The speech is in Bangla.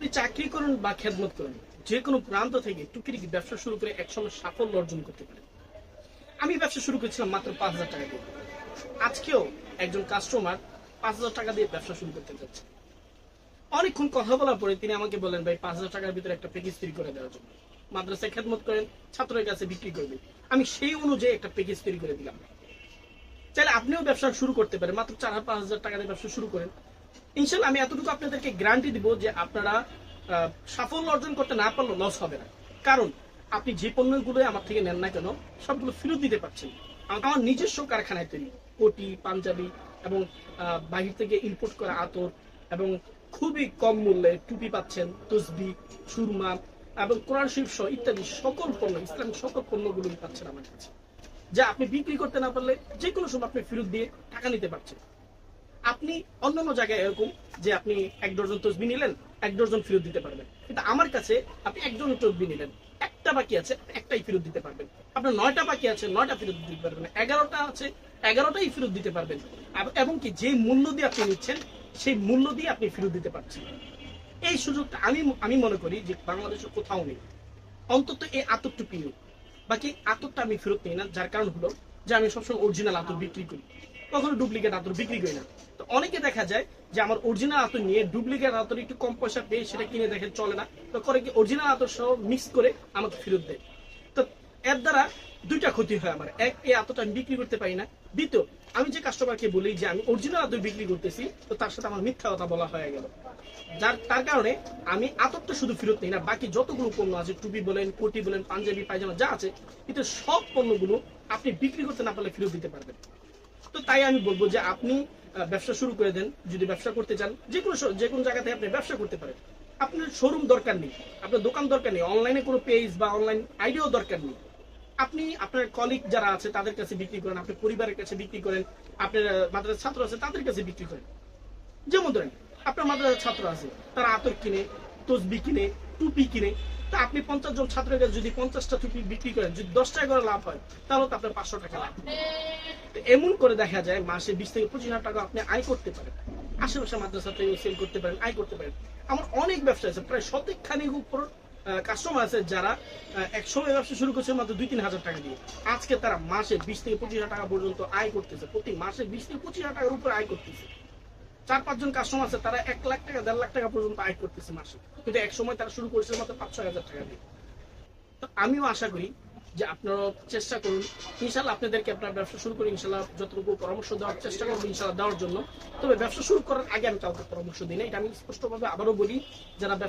আপনি চাকরি করুন বা খেদমত করুন, যে কোনো প্রান্ত থেকে টুকিটিকি ব্যবসা শুরু করে একসময় সাফল্য অর্জন করতে পারেন। আমি ব্যবসা শুরু করেছিলাম মাত্র পাঁচ হাজার টাকা দিয়ে। আজকেও একজন কাস্টমার পাঁচ হাজার টাকা দিয়ে ব্যবসা শুরু করতে যাচ্ছে অনেকক্ষণ কথা বলার পরে তিনি আমাকে বলেন, ভাই, পাঁচ হাজার টাকার ভিতরে একটা প্যাকেজ তৈরি করে দেওয়ার জন্য। মাদ্রাসায় খেদমত করেন, ছাত্রের কাছে বিক্রি করবে আমি সেই অনুযায়ী একটা প্যাকেজ তৈরি করে দিলাম। চাইলে আপনিও ব্যবসা শুরু করতে পারেন। মাত্র চার হাজার, পাঁচ হাজার টাকা দিয়ে ব্যবসা শুরু করেন। ইনশাল্লাহ আমি এতটুকু আপনাদেরকে গ্যারান্টি দিব যে আপনারা সাফল্য অর্জন করতে না পারলেও লস হবে না। কারণ আপনি যে পণ্যগুলো আমার থেকে নেন না কেন, সবগুলো ফেরত দিতে পারছেন। আমার নিজস্ব কারখানায় তৈরি, কোটি, পাঞ্জাবি এবং বাহির থেকে ইম্পোর্ট করা আতর এবং খুবই কম মূল্যে টুপি পাচ্ছেন, তসবি, সুরমা এবং কোরআন সহ ইত্যাদি সকল পণ্য ইসলামিক সকল পণ্যগুলোই পাচ্ছেন আমার কাছে। যা আপনি বিক্রি করতে না পারলে যে কোনো সময় আপনি ফেরত দিয়ে টাকা নিতে পারছেন। আপনি অন্যান্য জায়গায় এরকম যে আপনি এক ডজন তসবি নিলেন, এক ডজন ফেরত দিতে পারবেন। কিন্তু আমার কাছে আপনি এক ডজন তসবি নিলেন। একটা বাকি আছে, একটাই ফেরত দিতে পারবেন। আপনার নয়টা বাকি আছে, নয়টা ফেরত দিতে পারবেন। এগারোটা আছে, এগারোটাই ফেরত দিতে পারবেন। এবং কি যে মূল্য দিয়ে আপনি নিচ্ছেন, সেই মূল্য দিয়ে আপনি ফেরত দিতে পারছেন। এই সুযোগটা আমি আমি মনে করি যে বাংলাদেশে কোথাও নেই। অন্তত এই আতরটুকু বাকি আতরটা আমি ফেরত নিই না, যার কারণ হলো যে আমি সবসময় অরিজিনাল আতর বিক্রি করি। কখনো ডুপ্লিকেট আতর বিক্রি করি না। তো অনেকে দেখা যায় যে আমার অরিজিনাল আতর নিয়ে ডুপ্লিকেট আতর একটু কম পয়সা পেয়ে সেটা কিনে দেখে চলে না। তো করে কি অরিজিনাল আতর সহ মিক্স করে আমাকে ফেরত দেয়। তো এর দ্বারা দুইটা ক্ষতি হয় আমার। এক, এই আতরটা আমি বিক্রি করতে পারি না। দ্বিতীয়, আমি যে কাস্টমারকে বলি যে আমি অরিজিনাল আতর বিক্রি করতেছি, তো তার সাথে আমার মিথ্যা কথা বলা হয়ে গেল। যার, তার কারণে আমি আতরটা শুধু ফেরত নিই না, বাকি যতগুলো পণ্য আছে, টুপি বলেন কোটি বলেন, পাঞ্জাবি, পায়জামা যা আছে কিন্তু সব পণ্যগুলো আপনি বিক্রি করতে না পারলে ফেরত দিতে পারবেন। তো তাই আমি বলব যে আপনি ব্যবসা শুরু করে দেন, যদি ব্যবসা করতে চান, যে কোনো যে কোনো জায়গাতে আপনি ব্যবসা করতে পারেন। আপনার শোরুম দরকার নেই, আপনার দোকান দরকার নেই অনলাইনে কোনো পেজ বা অনলাইন আইডিয়াও দরকার নেই। আপনি আপনার কলিগ যারা আছে, তাদের কাছে বিক্রি করেন, আপনার পরিবারের কাছে বিক্রি করেন, আপনার মাদ্রাসার ছাত্র আছে, তাদের কাছে বিক্রি করেন। যেমন ধরেন, আপনার মাদ্রাসার ছাত্র আছে, তারা আতর কিনে তসবি কিনে টুপি কিনে তা আপনি পঞ্চাশ জন ছাত্রের কাছে যদি পঞ্চাশটা টুপি বিক্রি করেন যদি দশ টাকা করে লাভ হয় তাহলে তো আপনার পাঁচশো টাকা লাভ। এমন করে দেখা যায় মাসে বিশ থেকে পঁচিশ হাজার টাকা আপনি আয় করতে পারেন। আশেপাশে মাদ্রাসা থেকে সেল করতে পারেন আয় করতে পারেন। আমার অনেক ব্যবসা আছে প্রায় শতেক খানিক উপর কাস্টমার আছে যারা আহ, এক সময় ব্যবসা শুরু করছে মাত্র দুই তিন হাজার টাকা দিয়ে। আজকে তারা মাসে বিশ থেকে পঁচিশ হাজার টাকা পর্যন্ত আয় করতেছে প্রতি মাসে বিশ থেকে পঁচিশ হাজার টাকার উপরে আয় করতেছে। চার, পাঁচজন কাস্টমার আছে, তারা এক লাখ টাকা, দেড় লাখ টাকা পর্যন্ত আয় করতেছে মাসে কিন্তু এক সময় তারা শুরু করেছে মাত্র পাঁচ, ছয় হাজার টাকা দিয়ে। তো আমিও আশা করি যে আপনারা চেষ্টা করুন। ইনশাল্লাহ আপনাদেরকে আপনার ব্যবসা শুরু করে ইনশাল্লাহ যতটুকু পরামর্শ দেওয়ার চেষ্টা করব ইনশাল্লাহ দেওয়ার জন্য। তবে ব্যবসা শুরু করার আগে আমি কাউকে পরামর্শ দিই না, এটা আমি স্পষ্টভাবে আবারও বলি, যারা